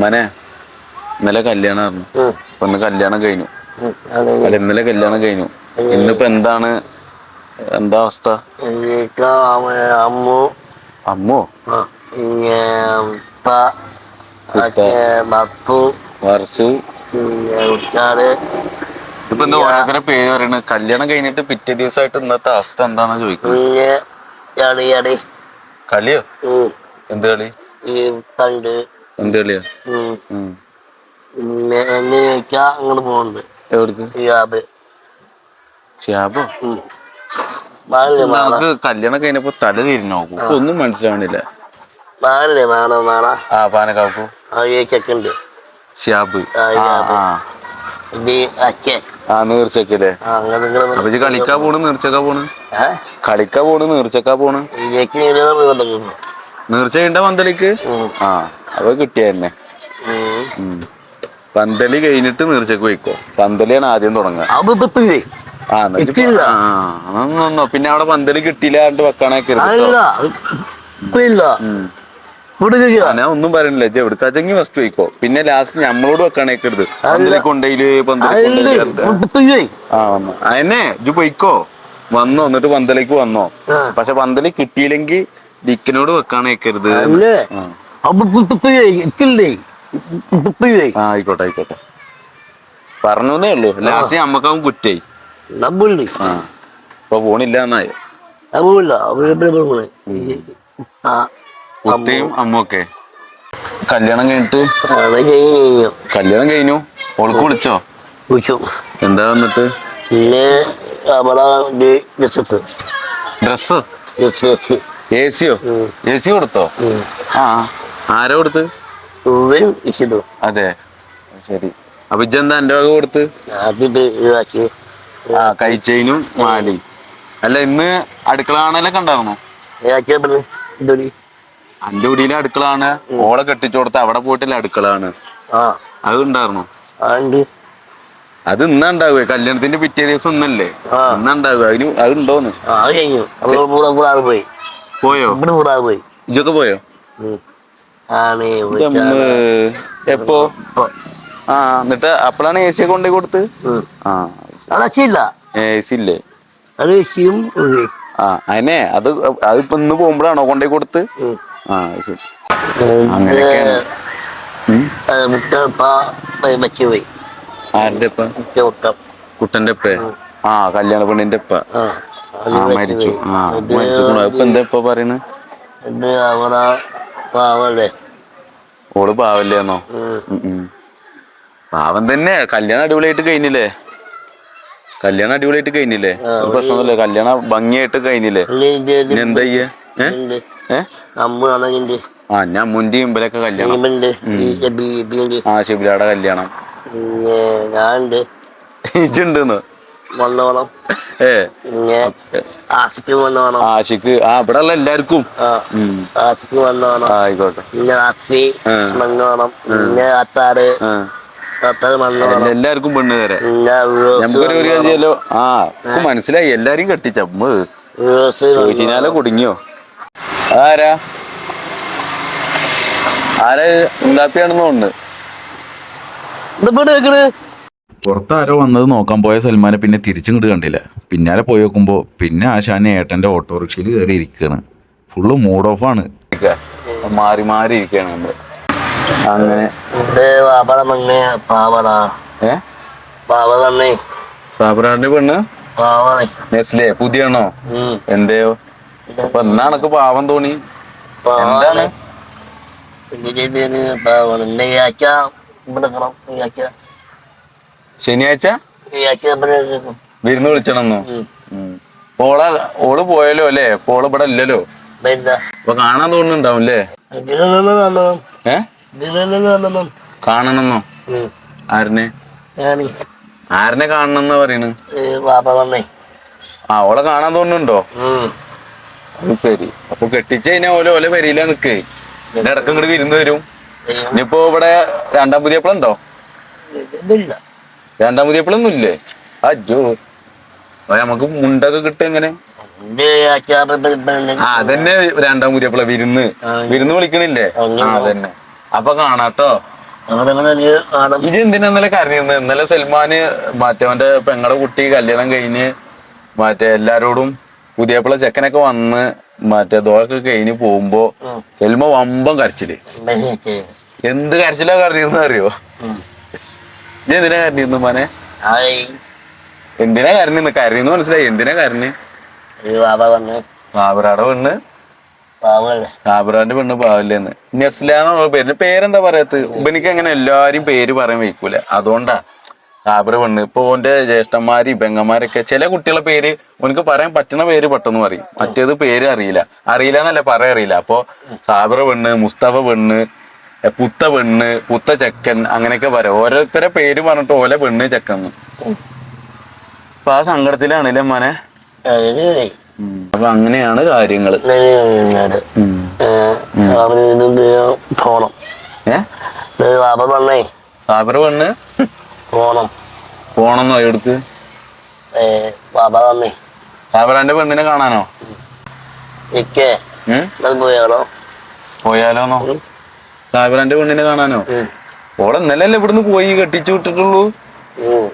മനെ ഇന്നലെ കല്യാണം ആയിരുന്നു അപ്പൊ ഇന്ന് കല്യാണം കഴിഞ്ഞു. അല്ല ഇന്നലെ കല്യാണം കഴിഞ്ഞു. ഇന്നിപ്പോ എന്താണ്? എന്താ അവസ്ഥ? അമ്മു അമ്മു. ബപ്പു. വർഷു ഇപ്പൊ എന്താ ഓരോരുത്തരെ പേര് പറയുന്നത് കല്യാണം കഴിഞ്ഞിട്ട് പിറ്റേ ദിവസമായിട്ട് ഇന്നത്തെ അവസ്ഥ എന്താണെന്ന് ചോദിക്കുന്നത്? കളിയോ? എന്ത് കളി? ഈ പിന്നെ എന്ന് ചോദിച്ചാ അങ്ങോട്ട് പോകുന്നുണ്ട് എവിടേക്ക്? നമുക്ക് കല്യാണം കഴിഞ്ഞപ്പോ തല തിരിഞ്ഞു നോക്കും. ഒന്നും മനസ്സിലാവണില്ല. ആ പാനക്കാക്കു ചെക്കുണ്ട് ഷിയാബ് നീർച്ചക്കല്ലേ? അപ്പൊ കളിക്കാ പോണ് നീർച്ചക്കാ പോണ്? കളിക്കാ പോണ് നീർച്ചക്കാ പോണ്? നീർച്ച കഴിഞ്ഞ പന്തലിക്ക്? ആ. അപ്പൊ കിട്ടിയ തന്നെ. പന്തലി കഴിഞ്ഞിട്ട് നീർച്ചക്ക് പോയിക്കോ. പന്തലിയാണ് ആദ്യം തുടങ്ങുക. പിന്നെ അവിടെ പന്തലി കിട്ടിയില്ല എന്നിട്ട് വെക്കാനൊക്കെ ഞാൻ ഒന്നും പറയുന്നില്ല എവിടുക്കാച്ചെങ്കിൽ എവിടുക്കാച്ചെങ്കി ഫസ്റ്റ് പോയിക്കോ. പിന്നെ ലാസ്റ്റ് നമ്മളോട് വെക്കണേക്കരുത് പന്തലി കൊണ്ടയിൽ പന്തലി അതന്നെ ഇജ്ജ് പോയിക്കോ. വന്നോ എന്നിട്ട് പന്തലേക്ക് വന്നോ. പക്ഷെ പന്തലി കിട്ടിയില്ലെങ്കിൽ ദിക്കിനോട് വെക്കാനേക്കരുത് ആയിക്കോട്ടെ ആയിക്കോട്ടെ. പറഞ്ഞേ ഉള്ളൂ. ലാസ്റ്റ് നമ്മക്കാവും കുറ്റായി. നമ്മളുണ്ട്. ആ. ഇപ്പൊ പോണില്ല എന്നായി. കുത്തിയും അമ്മൊക്കെ കല്യാണം കഴിഞ്ഞിട്ട്? കല്യാണം കഴിഞ്ഞു. ഓൾക്ക് വിളിച്ചോ? വിളിച്ചു. എന്താ വന്നിട്ട്? പിന്നെ അവിടെ ഡ്രസ്സ്? ഡ്രസ് രസ് എ സിയോ. എ സി കൊടുത്തോ? ആ. ആരാ കൊടുത്ത്? ഉവൻ ഇഷ്ടു അതെ. ശരി. അപ്പൊ ഇജ്ജെന്താ എന്റെ വക കൊടുത്ത്? ആദ്യത്തെ ഇതാക്കി ആ കൈച്ചെയിനും മാലി. അല്ല ഇന്ന് അടുക്കള കാണലൊക്കെ ഉണ്ടായിരുന്നോ അന്റെ ഉടിയിലെ അടുക്കളാണ്. ഓളെ കെട്ടിച്ചു കൊടുത്ത അവിടെ പോയിട്ടില്ല അടുക്കളാണ്. അത് ഉണ്ടായിരുന്നു? അത് ഇന്നാ ഉണ്ടാവുക കല്യാണത്തിന്റെ പിറ്റേ ദിവസം ഇന്നല്ലേ. ഇന്നാ ഉണ്ടാവുക അതിന് അത് ഉണ്ടോന്ന്? പോയി. ഇജൊക്കെ പോയോ ഉം. ആണ് ഇന്റെ അമ്മ. എപ്പോ? ആ എന്നിട്ട് അപ്പോഴാണ് എ സി കൊണ്ടു കൊടുത്ത്? ആ. എ സി ഇല്ലേ? ആ അതിനെ അത് അതിപ്പോ ഇന്ന് പോകുമ്പോഴാണോ കൊണ്ടേ കൊടുത്ത്? ആ ശരി. അങ്ങനെയൊക്കെയാണ്. ആരുടെ കുട്ടന്റെ ഉപ്പേ? ആ കല്യാണ പെണ്ണിന്റെ ഉപ്പ. മരിച്ചു. ആ മരിച്ചു ഇപ്പൊ എന്താ ഇപ്പൊ പറയണേ ഓൾ പാവല്ലേന്നോ. പാവം തന്നെ. കല്യാണം അടിപൊളിയായിട്ട് കഴിഞ്ഞില്ലേ? കല്യാണം അടിപൊളിയായിട്ട് കഴിഞ്ഞില്ലേ? ഒരു പ്രശ്നമൊന്നുമില്ല. കല്യാണം ഭംഗിയായിട്ട് കഴിഞ്ഞില്ലേ? എന്താ ചെയ്യേ? ആ ഞാൻ മുന്തിയും ഇമ്പലൊക്കെ കല്യാണം. ആ ശിബിലാടെ കല്യാണം. ഞാനുണ്ട്. ഇജുണ്ടെന്ന് വന്നോണം. ഏ. പിന്നെ ആസിക്ക് വന്നോണം. ആഷിക്ക് ആ ഇവിടെ ഉള്ള എല്ലാവർക്കും. ആ ഉം. ആസിക്ക് വന്നോണം. ആ, ആയിക്കോട്ടെ. പിന്നെ ആസി ആ. മണ്ണോണം പിന്നെ അത്താറ്. ആ. അത്താറ് എല്ലാ- മണ്ണോണം എല്ലാവർക്കും പെണ്ണ് തരാം പിന്നെ റോസ് നമുക്കൊരു ഒരു കാര്യം വന്നോണം. ചെയ്യാലോ ആ മനസ്സിലായി. എല്ലാരും കെട്ടിച്ചമ്മ റോസ് ചോദിച്ചാലോ വന്നോണം. കുടുങ്ങിയോ? ആരാ ആരാ ഉണ്ടാപ്പിയാണെന്ന് തോന്നുന്നു. ഇതിപ്പോ പുറത്താരോ വന്നത് നോക്കാൻ പോയ സൽമാനെ പിന്നെ തിരിച്ചിങ്ങോട്ട് കണ്ടില്ല. പിന്നാലെ പോയി നോക്കുമ്പോൾ പിന്നെ ആശാനെ ഏട്ടന്റെ ഓട്ടോറിക്ഷയിൽ കയറി ഇരിക്കുകയാണ് ഫുള്ള് മൂഡ് ഓഫ് ആണ്. മാറി മാറി ഇരിക്കുകയാണ് നമ്മൾ. അങ്ങനെ. സാബറാന്റെ പെണ്ണ് നെസ്ലേ പുതിയണോ? എന്തേയോ അപ്പൊ എന്നാണക്ക് പാവം തോണി എന്താണ്? ഇവിടെ ശനിയാഴ്ച. വിരുന്ന്. വിളിച്ചണമെന്നോ ഓള. ഓളെ പോയല്ലോ അല്ലേ? ഓൾ ഇവിടെ ഇല്ലല്ലോ. അപ്പൊ കാണാൻ തോന്നുന്നുണ്ടാവും അല്ലേ കാണണമെന്നോ ആരനെ? ആരനെ കാണണമെന്നാ പറയണ്? ആ ഓളെ കാണാൻ തോന്നുന്നുണ്ടോ? ശരി. അപ്പൊ കെട്ടിച്ച് കഴിഞ്ഞാൽ ഓല ഓല വരിയില്ല നിക്കേ. ഇടയ്ക്ക് ഇങ്ങോട്ട് വിരുന്ന് വരും. ഇനിയിപ്പോ ഇവിടെ രണ്ടാം പുതിയപ്പളുണ്ടോ? ഇതില്ല രണ്ടാം പുതിയപ്പളൊന്നും ഇല്ലേ അജോ നമുക്ക് മുണ്ടൊക്കെ കിട്ടും എങ്ങനെ? ആ അതന്നെ രണ്ടാം പുതിയപ്പള വിരുന്ന്. വിരുന്ന് വിളിക്കണില്ലേ. ആ അതന്നെ. അപ്പൊ കാണാട്ടോ. ഇത് എന്തിനാ ഇന്നലെ കരഞ്ഞിരുന്നത് ഇന്നലെ സൽമാന് മറ്റവന്റെ പെങ്ങളുടെ കുട്ടി കല്യാണം കഴിഞ്ഞ് മറ്റേ എല്ലാരോടും പുതിയപ്പള ചെക്കനൊക്കെ വന്ന് മറ്റേ ദോശൊക്കെ കഴിഞ്ഞ് പോകുമ്പോ സൽമ സെൽമ വമ്പം കരച്ചിൽ. എന്ത് കരച്ചിലാ കരഞ്ഞിരുന്ന അറിയോ? ഇത് എന്തിനാ കരഞ്ഞിരുന്നു മോനെ? എന്തിനാ കരഞ്ഞിന്ന് കരഞ്ഞു മനസ്സിലായി. എന്തിനാ കരഞ്ഞ്? ഒരു ബാബ വന്ന്. സാബറാടെ പെണ്ണ്. സാബറാന്റെ പെണ്ണ് പാവില്ലെന്ന്. നെസ്ലാന്നുള്ള പേര്. പേരെന്താ പറയാത്ത ഇവനിക്ക് അങ്ങനെ എല്ലാരും പേര് പറയാൻ വയ്ക്കൂല. അതുകൊണ്ടാ സാബറ് പെണ്ണ്. ഇപ്പൊ ഓന്റെ ജ്യേഷ്ഠന്മാരും പെങ്ങന്മാരൊക്കെ ചില കുട്ടികളെ പേര് ഓനക്ക് പറയാൻ പറ്റുന്ന പേര് പെട്ടെന്ന് പറയും. മറ്റേത് പേര് അറിയില്ല. അറിയില്ല എന്നല്ല പറയാൻ അറിയില്ല. അപ്പൊ സാബറ പെണ്ണ് മുസ്തഫ പെണ്ണ് പുത്ത പെണ്ണ് പുത്ത ചെക്കൻ അങ്ങനെയൊക്കെ പറയാം ഓരോരുത്തരെ പേര് പറഞ്ഞിട്ട് ഓലെ പെണ്ണ് ചെക്കൻ. അപ്പൊ ആ സങ്കടത്തിലാണല്ലേ മോനെ. അപ്പൊ അങ്ങനെയാണ് കാര്യങ്ങൾ. പോണം. പെണ്ണ്. പോണം. പോണെന്നോ എടുത്ത് ഏ, ബാബ വന്നേ. സാബറാന്റെ പെണ്ണിനെ കാണാനോ? പോയാലോന്നോ? സാബറാന്റെ പെണ്ണിനെ കാണാനോ? ഓൾ ഓളെ ഇന്നലെ ഇവിടുന്ന് പോയി? കെട്ടിച്ചു വിട്ടിട്ടുള്ളൂ.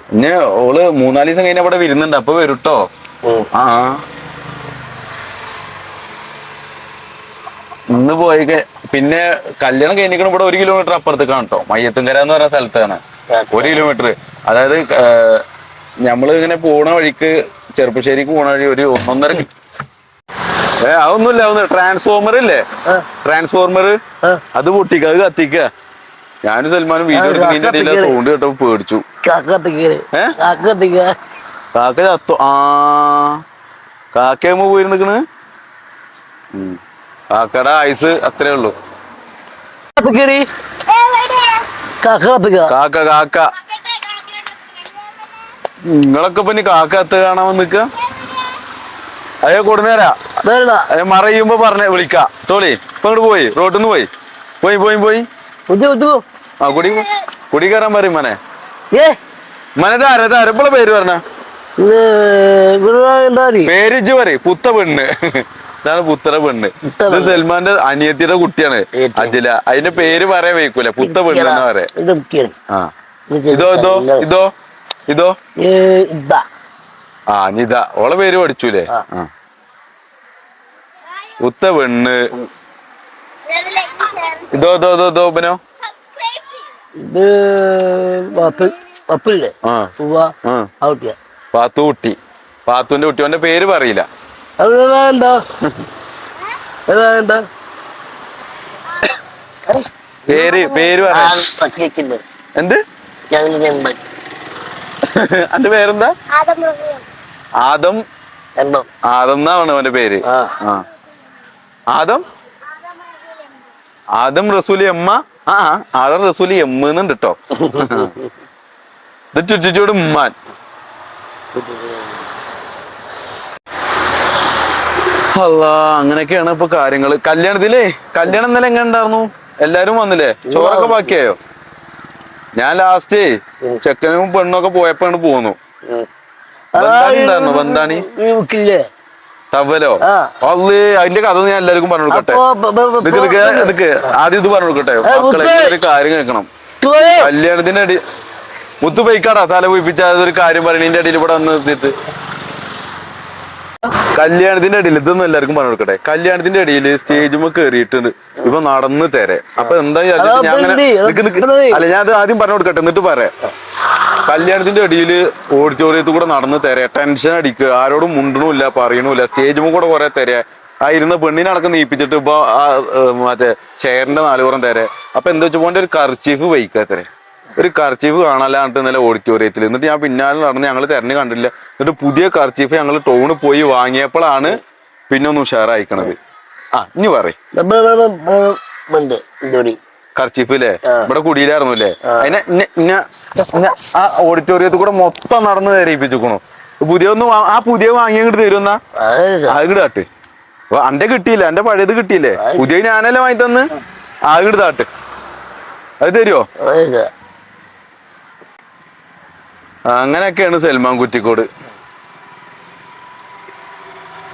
പിന്നെ ഓൾ മൂന്നാൽ ദിവസം കഴിഞ്ഞ അവിടെ വരുന്നുണ്ട്. അപ്പൊ വരുട്ടോ? ആ. ഇന്ന് പോയി പിന്നെ കല്യാണം കഴിഞ്ഞിക്കണം ഇവിടെ ഒരു കിലോമീറ്റർ അപ്പുറത്തേക്കാണ് കേട്ടോ മയ്യത്തുംകര എന്ന് പറഞ്ഞ സ്ഥലത്താണ്. ഒരു കിലോമീറ്റർ അതായത് നമ്മൾ ഞമ്മൾ ഇങ്ങനെ പോണ വഴിക്ക് ചെറുപ്പശ്ശേരിക്ക് പോണ വഴി ഒരു ഒന്നൊന്നര ഏ അതൊന്നുമില്ല ഒന്ന് ട്രാൻസ്ഫോമർ ഇല്ലേ. ട്രാൻസ്ഫോർമർ അത് പൊട്ടിക്ക അത് കത്തിക്ക. ഞാനും സൽമാനും വീഡിയോ കത്തിക്കൽ. സൗണ്ട് കേട്ടപ്പോ പേടിച്ചു. കാക്ക ചത്തു. ആ. കാക്കയമ്മ പോയി നിക്കണ് കാക്കയുടെ ആയുസ് അത്രേ ഉള്ളു. കാക്ക കാക്ക നിങ്ങളൊക്കെ പിന്നെ കാക്ക എത്ത കാണാൻ വന്ന് നിക്ക അയ്യോ കൊടുന്നേരാ മറയുമ്പോ പറഞ്ഞ വിളിക്ക. തോളി ഇപ്പൊ അങ്ങോട്ട് പോയി. റോട്ടിൽ നിന്ന് പോയി പോയി പോയി. പോയി ആ കുടി കുടി കയറാൻ പറയും മനെ. ഏ? മനതാര താരപ്പുള്ള പേര് പറഞ്ഞ. പേരിച്ച് പറ പുത്ത പെണ്ണ്. ഇതാണ് പുത്തറ പെണ്ണ്. ഇത് സൽമാന്റെ അനിയത്തിയുടെ കുട്ടിയാണ്. അജില. അതിന്റെ പേര് പറയാൻ വയ്ക്കൂല പുത്ത പെണ്ണ് എന്ന് പറയാ. ഇതോ ഇതോ ഇതോ ഇതാ. ആ നിത ഓളെ പേര് പഠിച്ചൂലേ? ഉത്ത പെണ്ണ്. ഇതോ ഇതോ ഇതോ ഇതോ ബനോ ഇത് പാത്തു ആ. പാത്തു കുട്ടി. പാത്തുന്റെ കുട്ടി അവന്റെ പേര് പറയില്ല. പേര് പേര് എന്ത്? അന്റെ പേരെന്താ? ആദം ആദം എന്നാണ് അവന്റെ പേര്. ആദം? ആദം റസൂലി അമ്മ ആ ആദം റസൂലി എമ്മ എന്നുണ്ട് കേട്ടോ ഇത് ചുറ്റിച്ചോട് ഉമ്മാൻ. അല്ല അങ്ങനെയൊക്കെയാണ് ഇപ്പൊ കാര്യങ്ങൾ. കല്യാണത്തിലേ കല്യാണം ഇന്നലെ എങ്ങനെ ഉണ്ടായിരുന്നു എല്ലാരും വന്നില്ലേ? ചോറൊക്കെ ബാക്കിയായോ? ഞാൻ ലാസ്റ്റ് ചെക്കനും പെണ്ണും ഒക്കെ പോയപ്പോ പോന്നു. ബന്ധാണി ആ. അല്ലേ അതിന്റെ കഥ ഞാൻ എല്ലാവർക്കും പറഞ്ഞു കൊടുക്കട്ടെ? നിക്ക് ആദ്യം ഇത് പറഞ്ഞു കൊടുക്കട്ടെ? മക്കളെ ഒരു കാര്യം കേൾക്കണം? കല്യാണത്തിന്റെ അടി മുത്തു പൈക്കാടാ തല പോയിപ്പിച്ച ഒരു കാര്യം പറയണതിന്റെ അടിയിൽ ഇവിടെ വന്ന് നിർത്തിയിട്ട്. കല്യാണത്തിന്റെ ഇടയിൽ ഇതൊന്നും എല്ലാവർക്കും പറഞ്ഞു കൊടുക്കട്ടെ. കല്യാണത്തിന്റെ അടിയിൽ സ്റ്റേജുമ്മ കയറിയിട്ടുണ്ട് ഇപ്പൊ നടന്ന് തരെ. അപ്പൊ എന്തായി. അല്ല ഞാൻ അത് ആദ്യം പറഞ്ഞു കൊടുക്കട്ടെ എന്നിട്ട് പറയാം. കല്യാണത്തിന്റെ ഇടയിൽ ഓഡിറ്റോറിയത്തിൽ കൂടെ നടന്ന് തരെ. ടെൻഷൻ അടിക്കുക. ആരോടും മുണ്ടണമില്ല പറയണമില്ല. സ്റ്റേജുമ്മ കൂടെ കുറെ തരെ. ആ ഇരുന്ന പെണ്ണിനെ അടക്കം നീപ്പിച്ചിട്ട് ഇപ്പൊ മറ്റേ ചെയറിന്റെ നാലുപുറം തരെ. അപ്പൊ എന്താ വെച്ചാൽ പോന്റെ ഒരു കർച്ചീഫ് വഹിക്കാത്തരെ ഒരു കർച്ചീഫ് കാണാലാണ്ട് ഇന്നലെ ഓഡിറ്റോറിയത്തിൽ എന്നിട്ട് ഞാൻ പിന്നാലെ നടന്ന് ഞങ്ങൾ തെരഞ്ഞു കണ്ടില്ല. എന്നിട്ട് പുതിയ കർച്ചീഫ് ഞങ്ങൾ ടൗണിൽ പോയി വാങ്ങിയപ്പോഴാണ് പിന്നെ ഒന്ന് ഉഷാറായിക്കണത്. ആ ഇനി പറയും. കർച്ചീഫ് അല്ലേ. ഇവിടെ കുടിയിലായിരുന്നു അല്ലേ അതിനെ ആ ഓഡിറ്റോറിയത്തിൽ കൂടെ മൊത്തം നടന്ന് തരയിപ്പിച്ചിക്കണു. പുതിയ ഒന്ന് ആ പുതിയ വാങ്ങി അങ്ങോട്ട് തരുമെന്നാ അത് താട്ട് അപ്പൊ അന്റെ കിട്ടിയില്ല? എന്റെ പഴയത് കിട്ടിയില്ലേ? പുതിയ ഞാനല്ലേ വാങ്ങി തന്ന് ആ അത് തരുമോ അങ്ങനെയൊക്കെയാണ് സൽമാൻ കുറ്റിക്കോട്.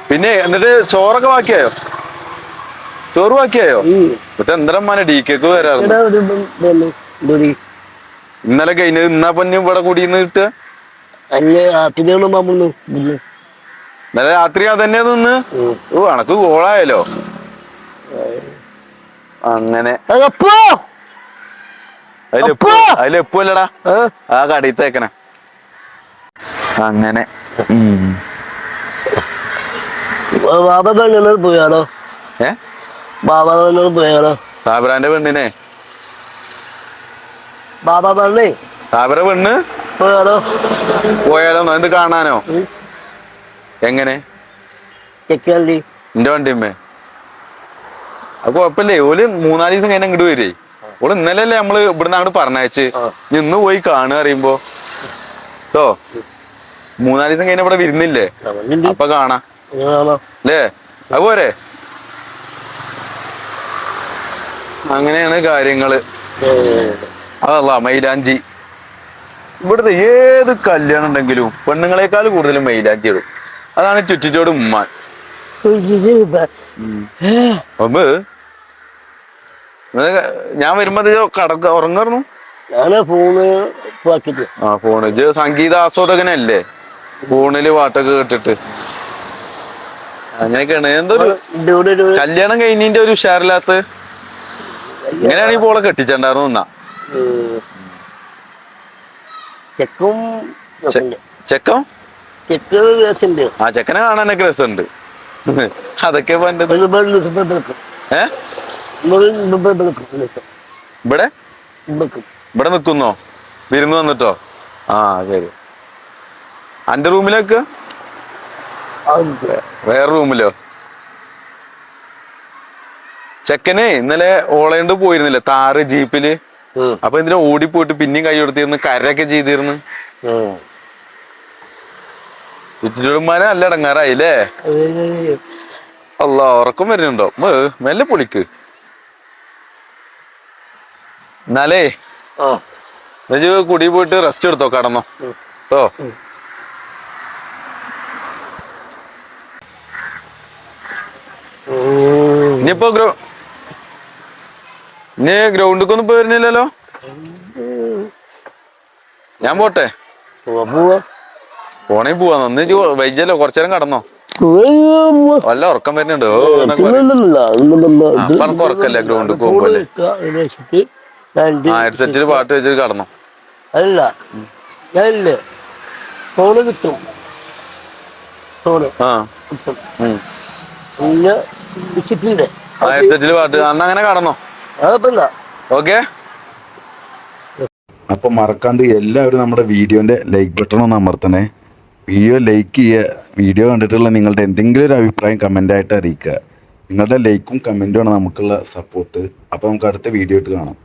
പിന്നെ എന്നിട്ട് ചോറൊക്കെ ബാക്കിയായോ? ചോറ് ബാക്കിയായോ. മറ്റേ എന്തരമ്മാനെ ഡി കേക്ക് വരാറുണ്ട്? ഇന്നലെ കഴിഞ്ഞത് ഇന്നാ പൊന്നു ഇവിടെ കൂടിന്ന് കിട്ടുക? ഇന്നലെ രാത്രി അതന്നെ നിന്ന്. ഓ അണക്ക് ഗോളായാലോ അങ്ങനെ. അതിലെപ്പോ അതിലെപ്പോ അല്ലടാ ആ തേക്കണേ അങ്ങനെ. ബാബ പെണ്ണിനോട് പോയാലോ? ഏ? ബാബ പെണ്ണിനോട് പോയാലോ? സാബിറാന്റെ പെണ്ണിനെ. ബാബ പെണ്ണേ. സാബിറ പെണ്ണ്? പോയാലോ? പോയാലോ? എന്ത് കാണാനോ? എങ്ങനെ? ചെക്കല്ലേ എന്റെ വണ്ടിയമ്മേ അത് കുഴപ്പമില്ലേ? ഓൽ മൂന്നാൽ ദിവസം കഴിഞ്ഞ ഇങ്ങോട്ട് വരേ. ഓൾ ഇന്നലെ അല്ലേ നമ്മൾ ഇവിടുന്ന് അങ്ങോട്ട് പറഞ്ഞയച്ച്. ഇന്ന് പോയി കാണുക അറിയുമ്പോ കേട്ടോ മൂന്നാൽ ദിവസം കഴിഞ്ഞ ഇവിടെ വരുന്നില്ലേ? അപ്പൊ കാണാ. അല്ലേ? അത് പോരെ? അങ്ങനെയാണ് കാര്യങ്ങൾ. അതല്ല മൈലാഞ്ചി. ഇവിടുത്തെ ഏത് കല്യാണം ഉണ്ടെങ്കിലും പെണ്ണുങ്ങളെക്കാൾ കൂടുതൽ മൈലാഞ്ചി ഇടും. അതാണ് ചുറ്റിച്ചോട് ഉമ്മാൻ. അമ്മ ഞാൻ വരുമ്പോ കടക്ക ഉറങ്ങായിരുന്നു ആ ഫോണ്. സംഗീത ആസ്വാദകനല്ലേ ഫോണിൽ പാട്ടൊക്കെ കേട്ടിട്ട് അങ്ങനെയൊക്കെയാണ് എന്തൊരു കല്യാണം കഴിഞ്ഞിന്റെ ഒരു ഉഷാറില്ലാത്ത ഇങ്ങനെയാണ് ഈ പോളെ കെട്ടിച്ചിട്ടുണ്ടായിരുന്നു എന്നാ ചെക്കും. ചെക്കം ആ ചെക്കനെ കാണാനൊക്കെ രസമുണ്ട് അതൊക്കെ ഇവിടെ ഇവിടെ നിക്കുന്നോ വിരുന്ന് വന്നിട്ടോ ആ ശരി അന്റെ റൂമിലേക്ക്? വേറെ റൂമിലോ? ചെക്കനെ ഇന്നലെ ഓളയണ്ട് പോയിരുന്നില്ലേ താറ് ജീപ്പിൽ? അപ്പൊ എന്തിനാ ഓടിപ്പോയിട്ട് പിന്നെയും കൈ കൊടുത്തിരുന്നു കരയൊക്കെ ചെയ്തിരുന്നു? ചുറ്റിടുമാനെ നല്ല ഇടങ്ങാറായില്ലേ? അല്ല ഉറക്കം വരുന്നുണ്ടോ? മെല്ലെ പൊളിക്ക്. എന്നാലേ കുടി പോയിട്ട് റെസ്റ്റ് എടുത്തോ കടന്നോ. ഓ ഇനിയിപ്പോ ഗ്രൗ ഇനി ഗ്രൗണ്ടിക്കൊന്നും പോയിരുന്നില്ലല്ലോ? ഞാൻ പോട്ടെ. പോണേ പോവാ. ഒന്ന് വൈജല്ലോ കുറച്ചേരം കടന്നോ. വല്ല ഉറക്കം വരുന്നുണ്ട്? അപ്പൊ ഉറക്കല്ലേ ഗ്രൗണ്ടിൽ പോകുമ്പോലെ ആ ഹെഡ്സെറ്റിൽ പാട്ട് വെച്ചിട്ട് കടന്നോ. അല്ല ഫോണ് കിട്ടും. ഫോണ് ആ. കിട്ടും. പിന്നെ ഹെഡ്സെറ്റിൽ പാട്ട്. അന്ന് അങ്ങനെ കടന്നോ? അതപ്പോ എന്താ? ഓക്കെ. അപ്പോൾ മറക്കാണ്ട് എല്ലാവരും നമ്മുടെ വീഡിയോന്റെ ലൈക്ക് ബട്ടൺ ഒന്ന് അമർത്തണേ. വീഡിയോ ലൈക്ക് ചെയ്യുക വീഡിയോ കണ്ടിട്ടുള്ള നിങ്ങളുടെ എന്തെങ്കിലും ഒരു അഭിപ്രായം കമന്റായിട്ട് അറിയിക്കുക. നിങ്ങളുടെ ലൈക്കും കമന്റുമാണ് നമുക്കുള്ള സപ്പോർട്ട് അപ്പോൾ നമുക്ക് അടുത്ത വീഡിയോ ആയിട്ട് കാണാം.